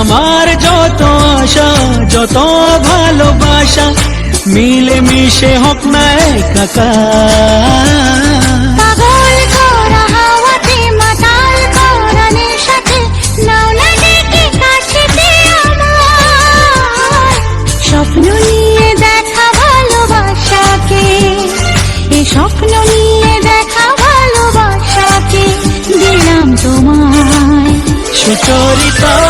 আমার যত আশা যত ভালোবাসা মিলে মিশে হোক না আমার। স্বপ্ন নিয়ে দেখা ভালোবাসাকে এই স্বপ্ন নিয়ে দেখা ভালোবাসাকে দিলাম তোমায়। সুচরিতা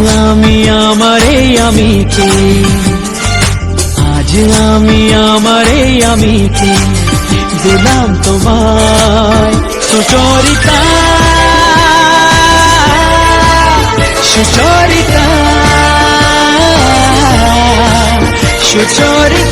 আমি আমারে আমি কে? আজ আমি আমারে আমি কে? দিলাম তোমায় সুচরিতা। সুচরিতা। সুচরিতা।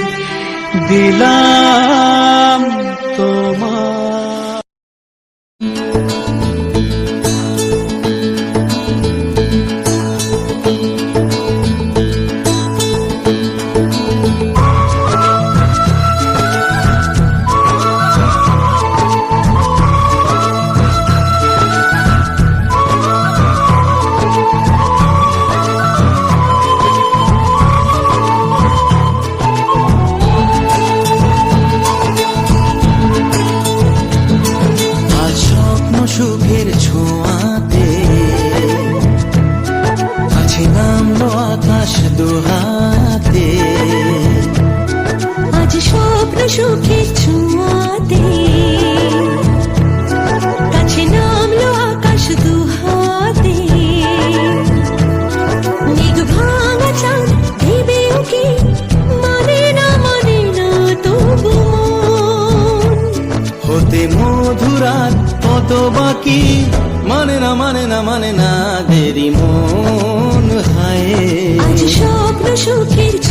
দিলাম দুহাতে। আজ স্বপ্ন সুখে ছুঁয়াতে। কাছে নামলো আকাশ দুহাতে। মেঘ ভাঙা চাঁদ ভেবে ওকে মানে না মানে না তবু হতে মধুরাত কত বাকি মানে না মানে না মানে না দেরি মন হায়। Şu bir çiçek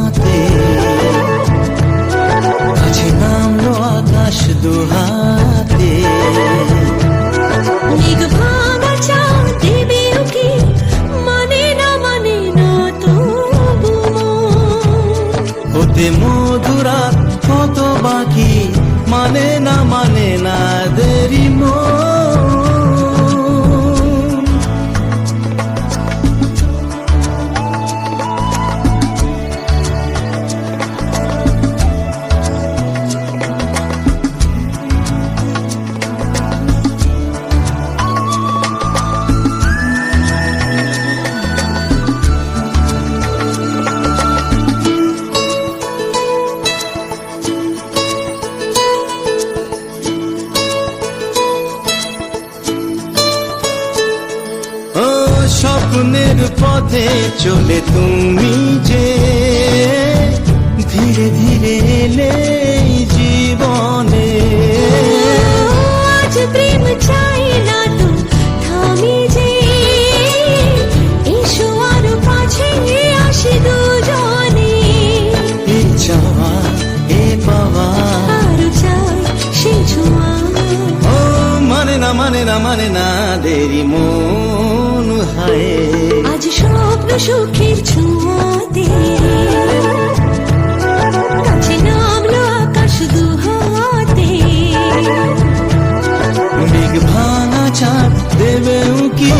ফাগুনের পথে চলে তুমি যে ধীরে ধীরে এলে হায়। আজ স্বপ্ন সুখের ছোঁয়াতে। কাছে নামলো আকাশ দুহাতে। মেঘ ভাঙা চাঁদ দেবে উকি।